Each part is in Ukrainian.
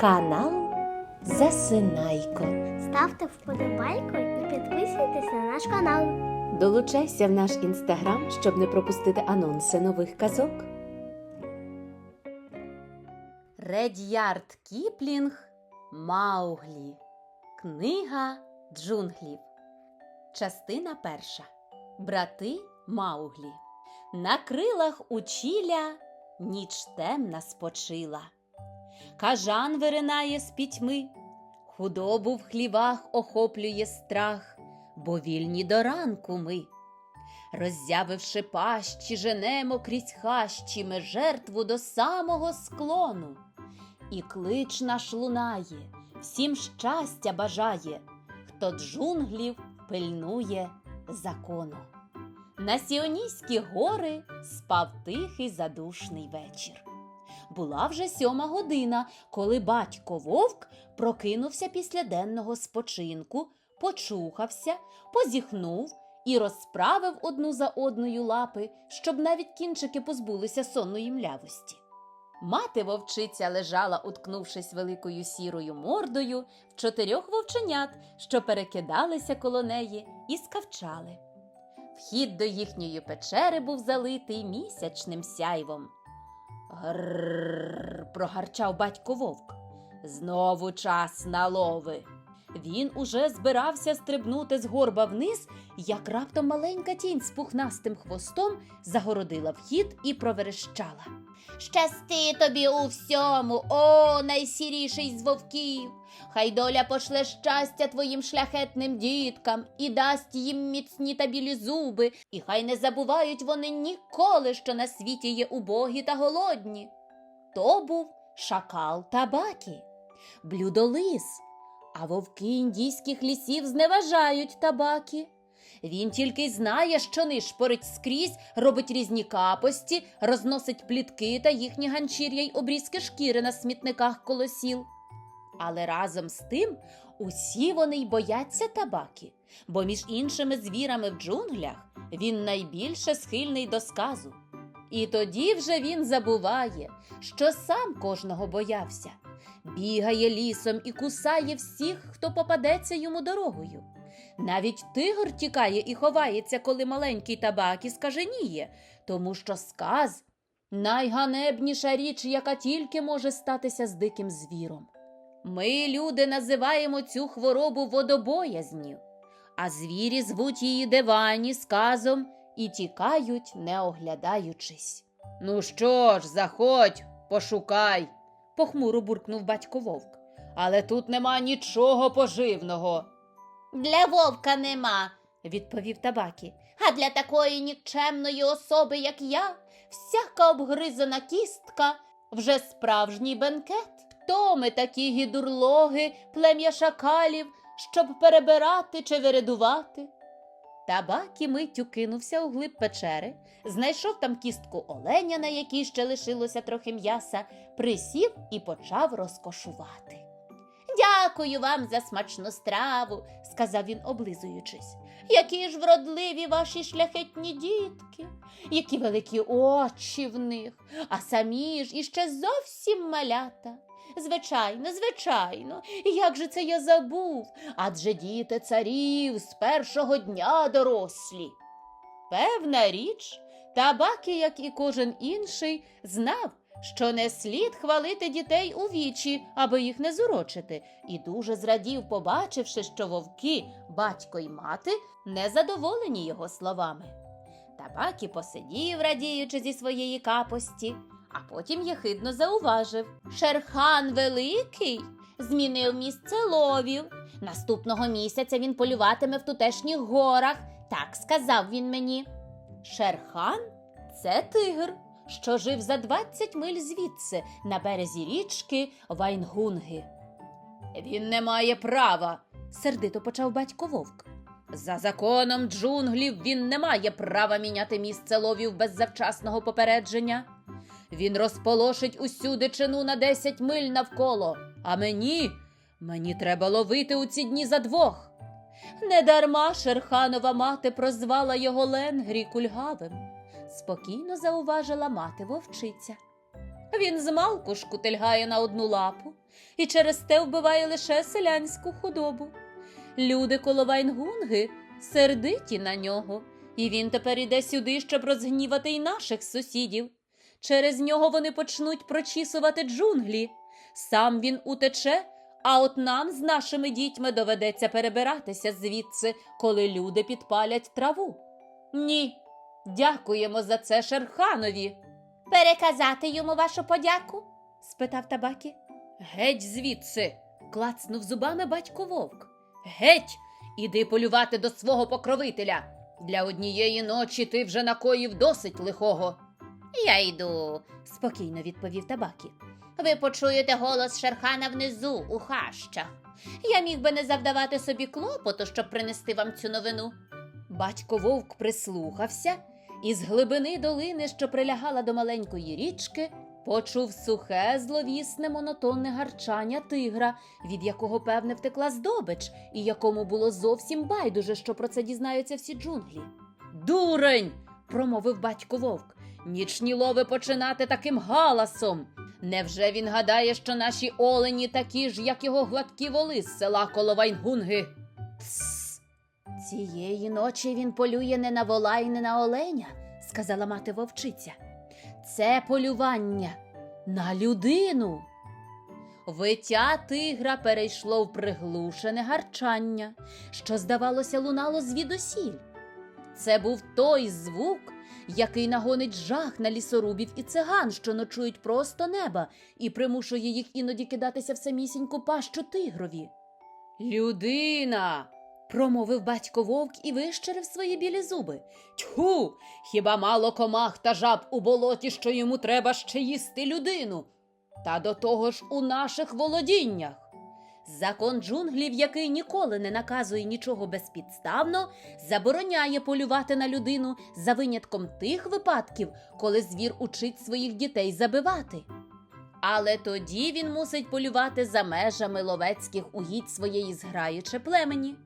Канал Засинайко. Ставте вподобайку і підписуйтесь на наш канал. Долучайся в наш інстаграм, щоб не пропустити анонси нових казок. Редярд Кіплінг Мауглі. Книга джунглів. Частина перша. Брати Мауглі. На крилах учіля ніч темна спочила. Кажан виринає з пітьми, худобу в хлівах охоплює страх, бо вільні до ранку ми. Роззявивши пащі, женемо крізь хащі ми жертву до самого склону. І клич наш лунає, всім щастя бажає, хто джунглів пильнує закону. На Сіонійські гори спав тихий задушний вечір. Була вже сьома година, коли батько вовк прокинувся після денного спочинку, почухався, позіхнув і розправив одну за одною лапи, щоб навіть кінчики позбулися сонної млявості. Мати вовчиця лежала, уткнувшись великою сірою мордою в чотирьох вовченят, що перекидалися коло неї і скавчали. Вхід до їхньої печери був залитий місячним сяйвом. Гррррр, прогарчав батько вовк. Знову час на лови. Він уже збирався стрибнути з горба вниз, як раптом маленька тінь з пухнастим хвостом загородила вхід і проверещала. Щасти тобі у всьому, о, найсіріший з вовків. Хай доля пошле щастя твоїм шляхетним діткам і дасть їм міцні та білі зуби, і хай не забувають вони ніколи, що на світі є убогі та голодні. То був шакал табакі, блюдолис, а вовки індійських лісів зневажають табакі. Він тільки й знає, що нишпорить скрізь, робить різні капості, розносить плітки та їхні ганчір'я й обрізки шкіри на смітниках коло сіл. Але разом з тим усі вони й бояться табаки, бо між іншими звірами в джунглях він найбільше схильний до сказу. І тоді вже він забуває, що сам кожного боявся, бігає лісом і кусає всіх, хто попадеться йому дорогою. Навіть тигр тікає і ховається, коли маленький табакі скаженіє, тому що сказ найганебніша річ, яка тільки може статися з диким звіром. Ми, люди, називаємо цю хворобу водобоязню, а звірі звуть її дивані сказом і тікають, не оглядаючись. Ну що ж, заходь, пошукай, похмуро буркнув батько вовк. Але тут нема нічого поживного. Для вовка нема, відповів табакі. А для такої нікчемної особи, як я, всяка обгризана кістка вже справжній бенкет. Хто ми такі гідурлоги, плем'я шакалів, щоб перебирати чи вередувати? Табакі миттю кинувся у глиб печери, знайшов там кістку оленя, на якій ще лишилося трохи м'яса, присів і почав розкошувати. Дякую вам за смачну страву, сказав він, облизуючись. Які ж вродливі ваші шляхетні дітки, які великі очі в них, а самі ж іще зовсім малята. Звичайно, звичайно, як же це я забув? Адже діти царів з першого дня дорослі. Певна річ, табаки, як і кожен інший, знав, що не слід хвалити дітей у вічі, аби їх не зурочити, і дуже зрадів, побачивши, що вовки, батько й мати незадоволені його словами. Табакі посидів, радіючи зі своєї капості, а потім єхидно зауважив Шерхан Великий змінив місце ловів. Наступного місяця він полюватиме в тутешніх горах, так сказав він мені. Шерхан це тигр, що жив за 20 миль звідси на березі річки Вайнгунги. Він не має права, сердито почав батько вовк. За законом джунглів він не має права міняти місце ловів без завчасного попередження. Він розполошить усю дичину на 10 миль навколо, а мені, мені треба ловити у ці дні за двох. Недарма Шерханова мати прозвала його Ленгрі кульгавим, спокійно зауважила мати вовчиця. Він змалку шкутильгає на одну лапу, і через те вбиває лише селянську худобу. Люди коло Вайнгунги сердиті на нього, і він тепер іде сюди, щоб розгнівати й наших сусідів. Через нього вони почнуть прочісувати джунглі. Сам він утече, а от нам з нашими дітьми доведеться перебиратися звідси, коли люди підпалять траву. Ні, дякуємо за це Шерханові. Переказати йому вашу подяку? спитав табакі. Геть звідси. клацнув зубами батько вовк. Геть, іди полювати до свого покровителя. Для однієї ночі ти вже накоїв досить лихого. Я йду. спокійно відповів табакі. Ви почуєте голос Шерхана внизу, у хащах. Я міг би не завдавати собі клопоту, щоб принести вам цю новину. Батько вовк прислухався і з глибини долини, що прилягала до маленької річки, почув сухе, зловісне, монотонне гарчання тигра, від якого, певне, втекла здобич, і якому було зовсім байдуже, що про це дізнаються всі джунглі. Дурень. промовив батько вовк. Нічні лови починати таким галасом. Невже він гадає, що наші олені такі ж, як його гладкі воли з села коло Вайнгунги? Тсс. Цієї ночі він полює не на вола і не на оленя, сказала мати вовчиця. Це полювання на людину. Виття тигра перейшло в приглушене гарчання, що, здавалося, лунало звідусіль. Це був той звук, який нагонить жах на лісорубів і циган, що ночують просто неба, і примушує їх іноді кидатися в самісіньку пащу тигрові. Людина. промовив батько вовк і вищерив свої білі зуби. Тьху! Хіба мало комах та жаб у болоті, що йому треба ще їсти людину? Та до того ж у наших володіннях. Закон джунглів, який ніколи не наказує нічого безпідставно, забороняє полювати на людину за винятком тих випадків, коли звір учить своїх дітей забивати. Але тоді він мусить полювати за межами ловецьких угідь своєї зграї чи племені.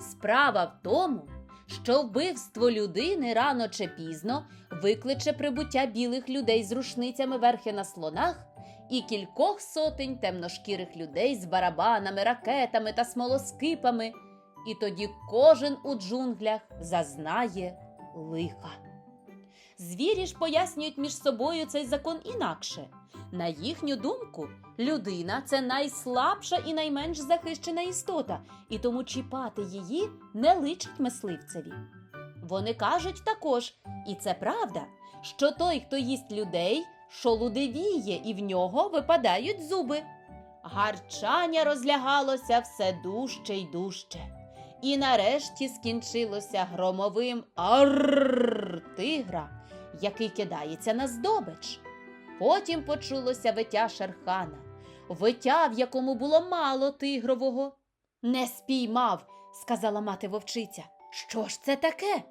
Справа в тому, що вбивство людини рано чи пізно викличе прибуття білих людей з рушницями верхи на слонах і кількох сотень темношкірих людей з барабанами, ракетами та смолоскипами, і тоді кожен у джунглях зазнає лиха. Звірі ж пояснюють між собою цей закон інакше. На їхню думку, людина це найслабша і найменш захищена істота, і тому чіпати її не личить мисливцеві. Вони кажуть також, і це правда, що той, хто їсть людей, шолудивіє, і в нього випадають зуби. Гарчання розлягалося все дужче й дужче. І нарешті скінчилося громовим аррррр тигра, який кидається на здобич. Потім почулося виття шерхана, виття, в якому було мало тигрового. Не спіймав, сказала мати вовчиця. Що ж це таке?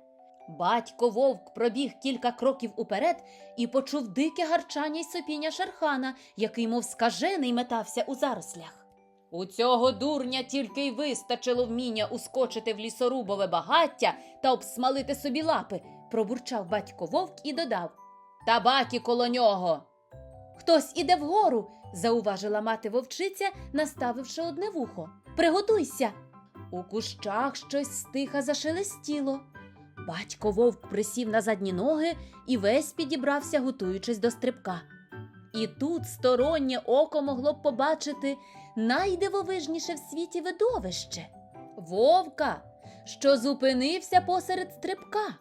Батько вовк пробіг кілька кроків уперед і почув дике гарчання й сопіння шерхана, який, мов скажений, метався у зарослях. У цього дурня тільки й вистачило вміння ускочити в лісорубове багаття та обсмалити собі лапи, пробурчав батько вовк і додав Табакі коло нього. Хтось іде вгору, зауважила мати вовчиця, наставивши одне вухо. Приготуйся. У кущах щось стиха зашелестіло. Батько вовк присів на задні ноги і весь підібрався, готуючись до стрибка. І тут стороннє око могло б побачити найдивовижніше в світі видовище вовка, що зупинився посеред стрибка.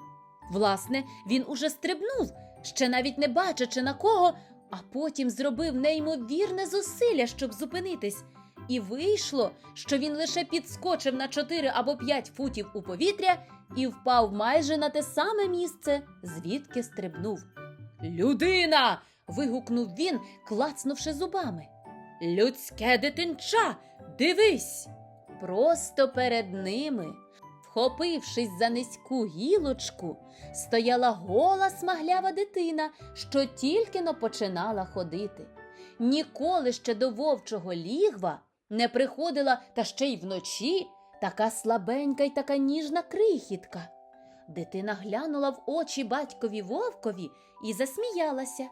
Власне, він уже стрибнув, ще навіть не бачачи на кого, а потім зробив неймовірне зусилля, щоб зупинитись. І вийшло, що він лише підскочив на 4 або 5 футів у повітря і впав майже на те саме місце, звідки стрибнув. Людина. вигукнув він, клацнувши зубами. Людське дитинча, дивись. Просто перед ними, вхопившись за низьку гілочку, стояла гола смаглява дитина, що тільки но починала ходити. Ніколи ще до вовчого лігва не приходила та ще й вночі така слабенька й така ніжна крихітка. Дитина глянула в очі батькові вовкові і засміялася.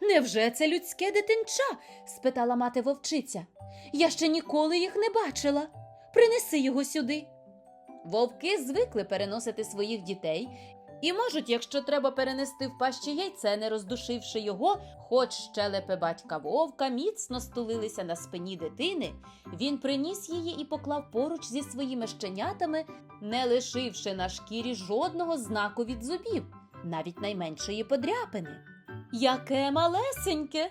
Невже це людське дитинча? спитала мати вовчиця. Я ще ніколи їх не бачила. Принеси його сюди. Вовки звикли переносити своїх дітей і можуть, якщо треба перенести в пащі яйце, не роздушивши його, хоч щелепи батька вовка міцно стулилися на спині дитини, він приніс її і поклав поруч зі своїми щенятами, не лишивши на шкірі жодного знаку від зубів, навіть найменшої подряпини. Яке малесеньке!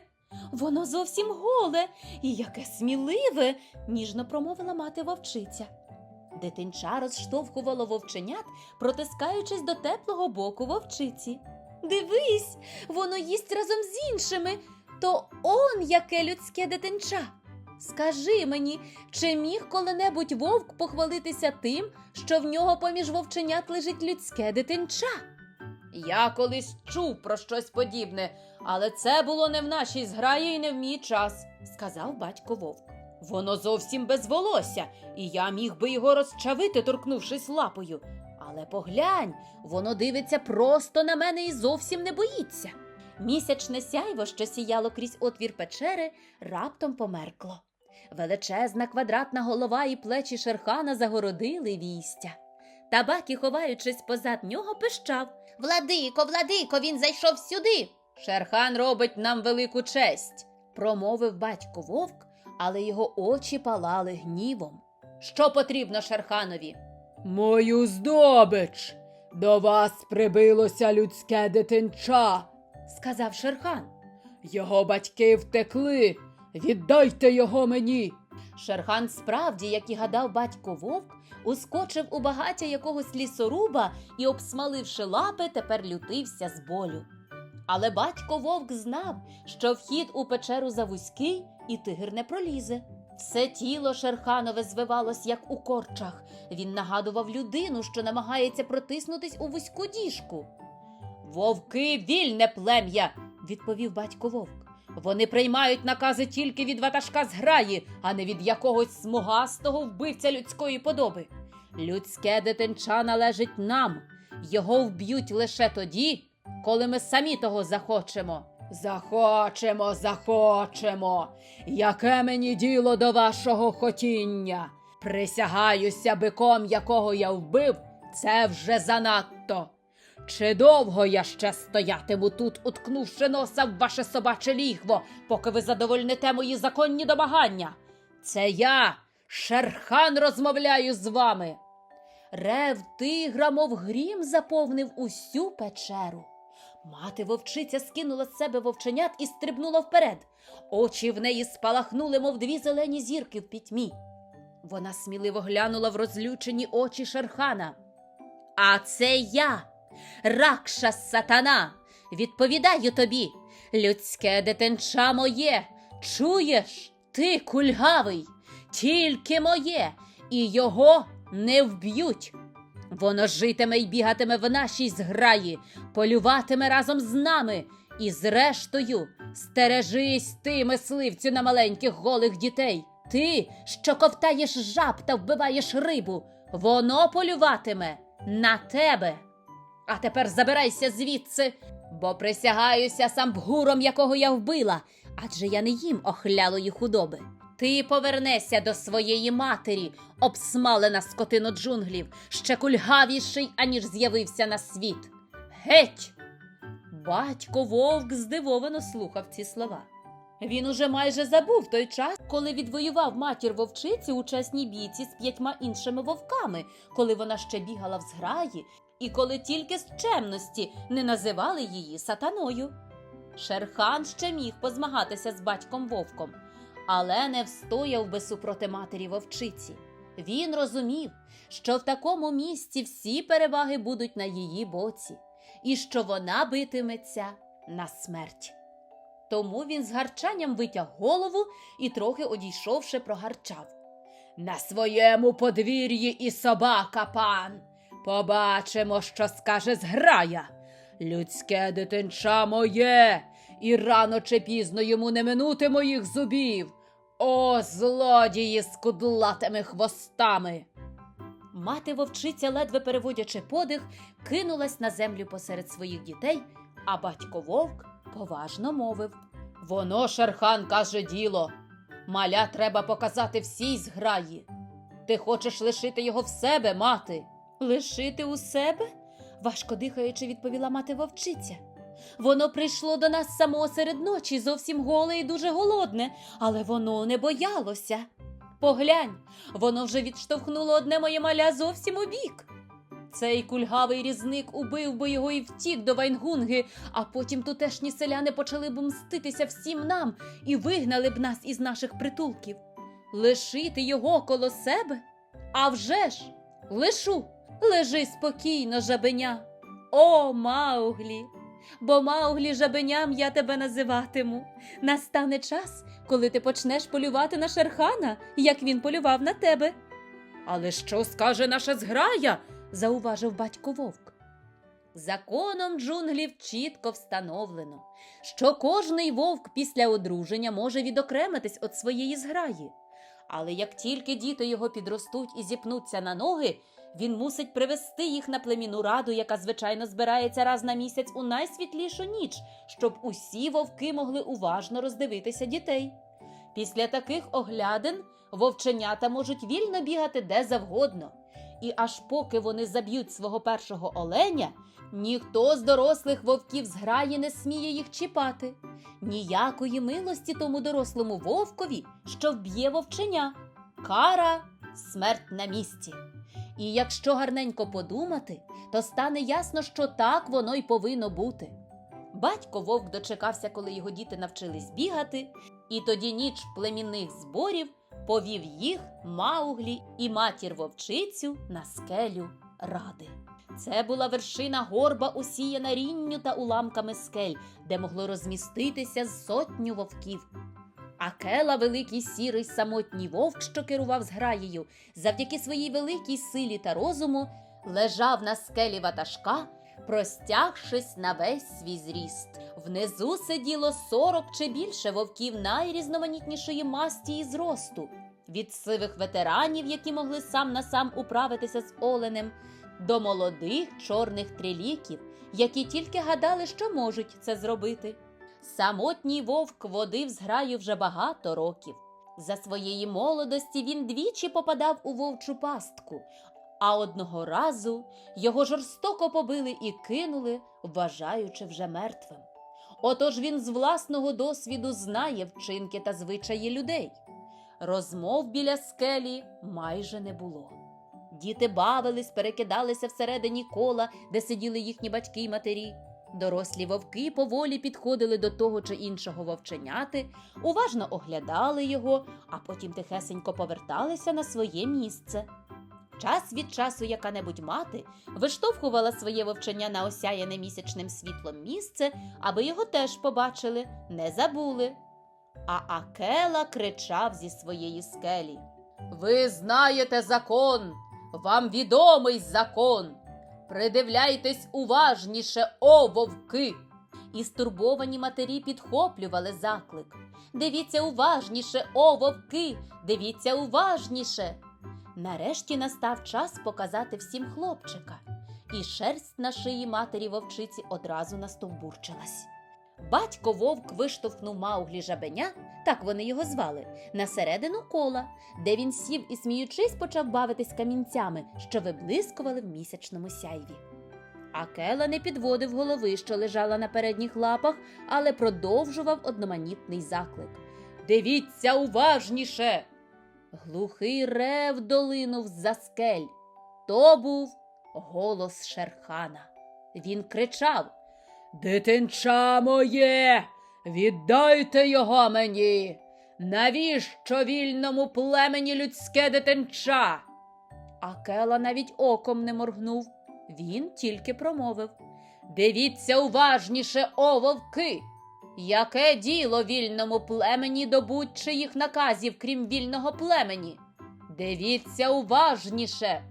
Воно зовсім голе і яке сміливе, ніжно промовила мати вовчиця. Дитинча розштовхувало вовченят, протискаючись до теплого боку вовчиці. Дивись, воно їсть разом з іншими. То он яке людське дитинча. Скажи мені, чи міг коли-небудь вовк похвалитися тим, що в нього поміж вовченят лежить людське дитинча? Я колись чув про щось подібне, але це було не в нашій зграї і не в мій час, сказав батько вовк. Воно зовсім без волосся, і я міг би його розчавити, торкнувшись лапою. Але поглянь, воно дивиться просто на мене і зовсім не боїться. Місячне сяйво, що сіяло крізь отвір печери, раптом померкло. Величезна квадратна голова і плечі шерхана загородили війстя. Табакі, ховаючись позад нього, пищав. Владико, владико, він зайшов сюди. Шерхан робить нам велику честь, промовив батько вовк, але його очі палали гнівом. Що потрібно Шерханові? Мою здобич. До вас прибилося людське дитинча. сказав Шерхан. Його батьки втекли. Віддайте його мені. Шерхан справді, як і гадав батько вовк, ускочив у багаття якогось лісоруба і, обсмаливши лапи, тепер лютився з болю. Але батько вовк знав, що вхід у печеру завузький і тигр не пролізе. Все тіло Шерханове звивалось, як у корчах. Він нагадував людину, що намагається протиснутись у вузьку діжку. Вовки вільне плем'я, відповів батько вовк. Вони приймають накази тільки від ватажка зграї, а не від якогось смугастого вбивця людської подоби. Людське дитинча належить нам. Його вб'ють лише тоді, коли ми самі того захочемо. Захочемо, захочемо. Яке мені діло до вашого хотіння? Присягаюся биком, якого я вбив, це вже занадто. Чи довго я ще стоятиму тут, уткнувши носа в ваше собаче лігво, поки ви задовольните мої законні домагання? Це я, Шерхан, розмовляю з вами. Рев тигра, мов грім, заповнив усю печеру. Мати вовчиця скинула з себе вовченят і стрибнула вперед. Очі в неї спалахнули, мов дві зелені зірки в пітьмі. Вона сміливо глянула в розлючені очі Шерхана. А це я, Ракша сатана. Відповідаю тобі, людське дитинча моє. Чуєш, ти кульгавий, тільки моє, і його не вб'ють. Воно житиме й бігатиме в нашій зграї, полюватиме разом з нами. І зрештою, стережись ти, мисливцю на маленьких голих дітей. Ти, що ковтаєш жаб та вбиваєш рибу, воно полюватиме на тебе. А тепер забирайся звідси, бо присягаюся самбгуром, якого я вбила, адже я не їм охлялої худоби. Ти повернешся до своєї матері, обсмалена скотино джунглів, ще кульгавіший, аніж з'явився на світ. Геть! Батько вовк здивовано слухав ці слова. Він уже майже забув той час, коли відвоював матір вовчиці у чесній бійці з п'ятьма іншими вовками, коли вона ще бігала в зграї, і коли тільки з чемності не називали її сатаною. Шерхан ще міг позмагатися з батьком вовком, але не встояв би супроти матері вовчиці. Він розумів, що в такому місці всі переваги будуть на її боці, і що вона битиметься на смерть. Тому він з гарчанням витяг голову і, трохи одійшовши, прогарчав. На своєму подвір'ї і собака, пан. Побачимо, що скаже зграя. Людське дитинча моє, і рано чи пізно йому не минути моїх зубів. О, злодії з кудлатими хвостами. Мати вовчиця, ледве переводячи подих, кинулась на землю посеред своїх дітей, а батько вовк поважно мовив. Воно, Шерхан, каже діло. Маля треба показати всій зграї. Ти хочеш лишити його в себе, мати? Лишити у себе? важко дихаючи, відповіла мати вовчиця. Воно прийшло до нас самого серед ночі, зовсім голе і дуже голодне, але воно не боялося. Поглянь, воно вже відштовхнуло одне моє маля зовсім у бік. Цей кульгавий різник убив би його і втік до Вайнгунги, а потім тутешні селяни почали б мститися всім нам і вигнали б нас із наших притулків. Лишити його коло себе? А вже ж, лишу. Лежи спокійно, жабеня. О, Мауглі! Бо Мауглі жабеням я тебе називатиму. Настане час, коли ти почнеш полювати на Шерхана, як він полював на тебе, Але що скаже наша зграя? зауважив батько вовк. Законом джунглів чітко встановлено, що кожний вовк після одруження може відокремитись від своєї зграї. Але як тільки діти його підростуть і зіпнуться на ноги, він мусить привести їх на племінну раду, яка звичайно збирається раз на місяць у найсвітлішу ніч, щоб усі вовки могли уважно роздивитися дітей. Після таких оглядин вовченята можуть вільно бігати де завгодно. І аж поки вони заб'ють свого першого оленя, ніхто з дорослих вовків зграї не сміє їх чіпати. Ніякої милості тому дорослому вовкові, що вб'є вовченя. Кара смерть на місці. І якщо гарненько подумати, то стане ясно, що так воно й повинно бути. Батько вовк дочекався, коли його діти навчились бігати, і тоді ніч племінних зборів повів їх Мауглі і матір вовчицю на скелю ради. Це була вершина горба, усіяна рінню та уламками скель, де могло розміститися сотню вовків. Акела, великий сірий самотній вовк, що керував зграєю, завдяки своїй великій силі та розуму, лежав на скелі ватажка, простягшись на весь свій зріст. Внизу сиділо сорок чи більше вовків найрізноманітнішої масті і зросту, від сивих ветеранів, які могли сам на сам управитися з оленем, до молодих чорних триліків, які тільки гадали, що можуть це зробити. Самотній вовк водив зграю вже багато років. За своєї молодості він двічі попадав у вовчу пастку, а одного разу його жорстоко побили і кинули, вважаючи вже мертвим. Отож він з власного досвіду знає вчинки та звичаї людей. Розмов біля скелі майже не було. Діти бавились, перекидалися всередині кола, де сиділи їхні батьки й матері. Дорослі вовки поволі підходили до того чи іншого вовченяти, уважно оглядали його, а потім тихесенько поверталися на своє місце. Час від часу яка-небудь мати виштовхувала своє вовчення на осяяне місячним світлом місце, аби його теж побачили, не забули. А Акела кричав зі своєї скелі. Ви знаєте закон, вам відомий закон. Придивляйтесь уважніше, о вовки. І стурбовані матері підхоплювали заклик. Дивіться уважніше, о вовки! Дивіться уважніше. Нарешті настав час показати всім хлопчика, і шерсть на шиї матері вовчиці одразу настовбурчилась. Батько вовк виштовхнув Мауглі жабеня, так вони його звали, на середину кола, де він сів і, сміючись, почав бавитись камінцями, що виблискували в місячному сяйві. Акела не підводив голови, що лежала на передніх лапах, але продовжував одноманітний заклик. Дивіться уважніше. Глухий рев долинув за скель. То був голос Шерхана. Він кричав. Дитинча моє, віддайте його мені. Навіщо вільному племені людське дитинча? Акела навіть оком не моргнув. Він тільки промовив. Дивіться уважніше, о вовки. Яке діло вільному племені до будь-чиїх наказів, крім вільного племені? Дивіться уважніше.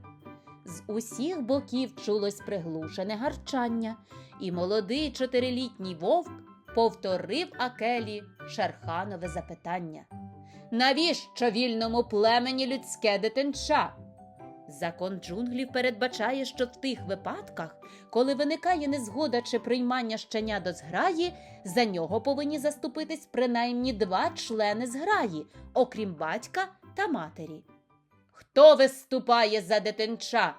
З усіх боків чулось приглушене гарчання, і молодий чотирилітній вовк повторив Акелі Шерханове запитання. Навіщо вільному племені людське дитинча? Закон джунглів передбачає, що в тих випадках, коли виникає незгода чи приймання щеня до зграї, за нього повинні заступитись принаймні два члени зграї, окрім батька та матері. Хто виступає за дитинча?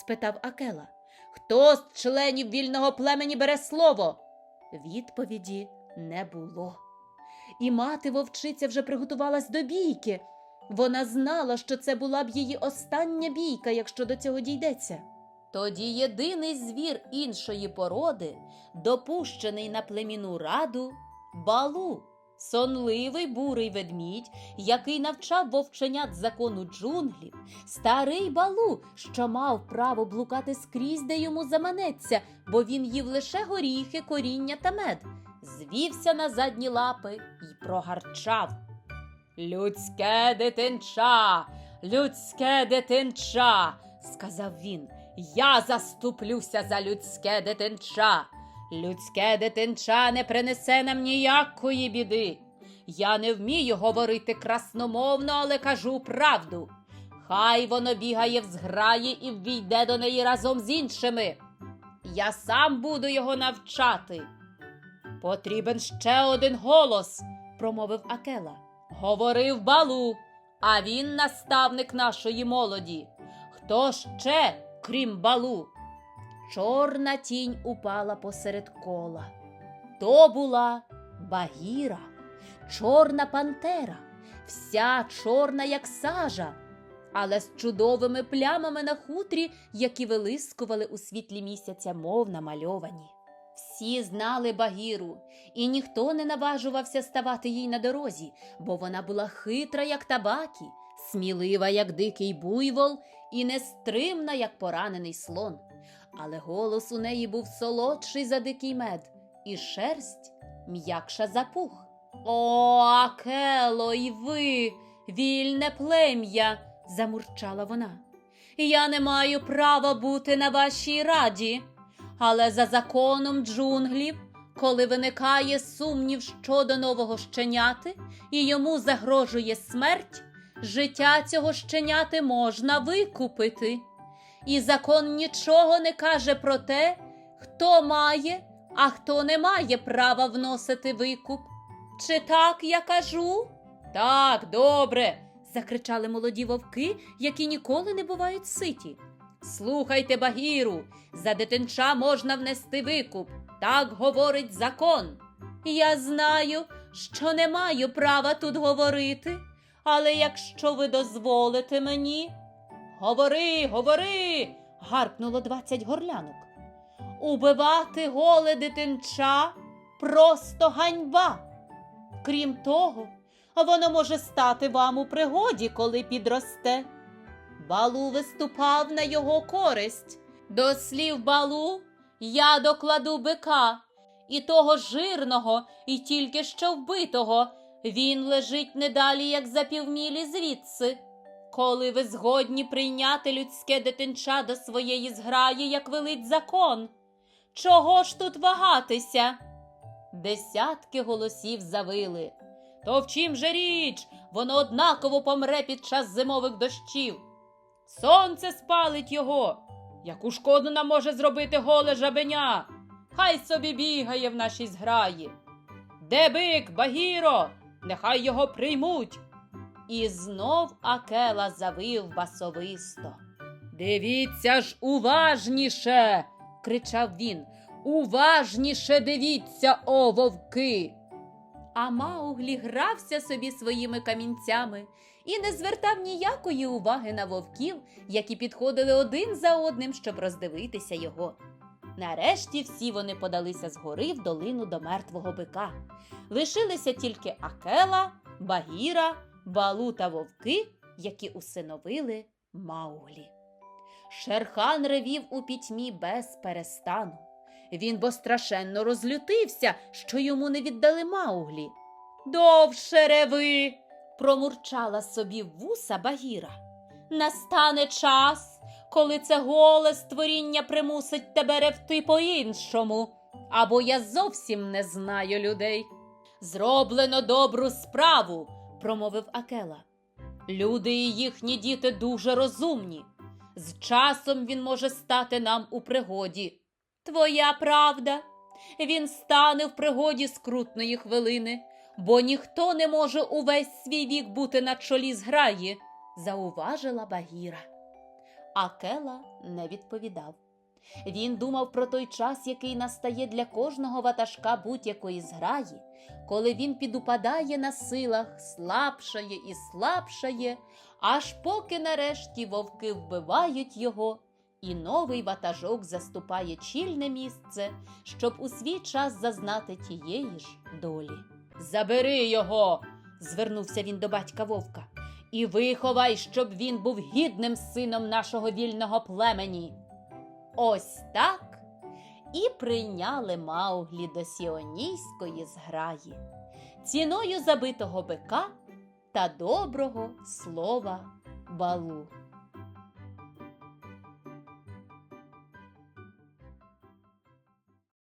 спитав Акела. Хто з членів вільного племені бере слово? Відповіді не було. І мати вовчиця вже приготувалась до бійки. Вона знала, що це була б її остання бійка, якщо до цього дійдеться. Тоді єдиний звір іншої породи, допущений на племінну раду, балу, сонливий бурий ведмідь, який навчав вовченят закону джунглів, старий балу, що мав право блукати скрізь, де йому заманеться, бо він їв лише горіхи, коріння та мед, звівся на задні лапи і прогарчав. Людське дитинча, людське дитинча, сказав він. Я заступлюся за людське дитинча. Людське дитинча не принесе нам ніякої біди. Я не вмію говорити красномовно, але кажу правду. Хай воно бігає в зграї і ввійде до неї разом з іншими. Я сам буду його навчати. Потрібен ще один голос, промовив Акела. Говорив балу, а він наставник нашої молоді. Хто ще, крім балу? Чорна тінь упала посеред кола. То була Багіра, чорна пантера, вся чорна, як сажа, але з чудовими плямами на хутрі, які вилискували у світлі місяця, мов намальовані. Всі знали Багіру, і ніхто не наважувався ставати їй на дорозі, бо вона була хитра, як табакі, смілива, як дикий буйвол, і нестримна, як поранений слон. Але голос у неї був солодший за дикий мед, і шерсть м'якша за пух. О, Акело, і ви, вільне плем'я, замурчала вона. Я не маю права бути на вашій раді. Але за законом джунглів, коли виникає сумнів щодо нового щеняти і йому загрожує смерть, життя цього щеняти можна викупити. І закон нічого не каже про те, хто має, а хто не має права вносити викуп. Чи так я кажу? Так, добре. закричали молоді вовки, які ніколи не бувають ситі. Слухайте, Багіру, за дитинча можна внести викуп. Так говорить закон. Я знаю, що не маю права тут говорити, але якщо ви дозволите мені. Говори, говори. гаркнуло двадцять горлянок. Убивати голе дитинча просто ганьба. Крім того, воно може стати вам у пригоді, коли підросте. Балу виступав на його користь. До слів балу я докладу бика, і того жирного, і тільки що вбитого. Він лежить недалі, як за півмілі звідси. Коли ви згодні прийняти людське дитинча до своєї зграї, як велить закон, чого ж тут вагатися? Десятки голосів завили. То в чим же річ? Воно однаково помре під час зимових дощів. Сонце спалить його. Яку шкоду нам може зробити голе жабеня? Хай собі бігає в нашій зграї. Де бик, Багіро? Нехай його приймуть. І знов Акела завив басовисто. Дивіться ж уважніше, кричав він. Уважніше дивіться, о вовки. А Мауглі грався собі своїми камінцями і не звертав ніякої уваги на вовків, які підходили один за одним, щоб роздивитися його. Нарешті всі вони подалися з гори в долину до мертвого бика. Лишилися тільки Акела, Багіра, Балу та вовки, які усиновили Мауглі. Шерхан ревів у пітьмі без перестану. Він бо страшенно розлютився, що йому не віддали Мауглі. Довше реви, промурчала собі вуса Багіра. Настане час, коли це голе створіння примусить тебе ревти по-іншому, або я зовсім не знаю людей. Зроблено добру справу, промовив Акела. Люди і їхні діти дуже розумні. З часом він може стати нам у пригоді. Твоя правда. Він стане в пригоді скрутної хвилини, бо ніхто не може увесь свій вік бути на чолі зграї, зауважила Багіра. Акела не відповідав. Він думав про той час, який настає для кожного ватажка будь-якої зграї, коли він підупадає на силах, слабшає і слабшає, аж поки нарешті вовки вбивають його, і новий ватажок заступає чільне місце, щоб у свій час зазнати тієї ж долі. Забери його, звернувся він до батька вовка, і виховай, щоб він був гідним сином нашого вільного племені. Ось так і прийняли Мауглі до сіонійської зграї, ціною забитого бика та доброго слова балу.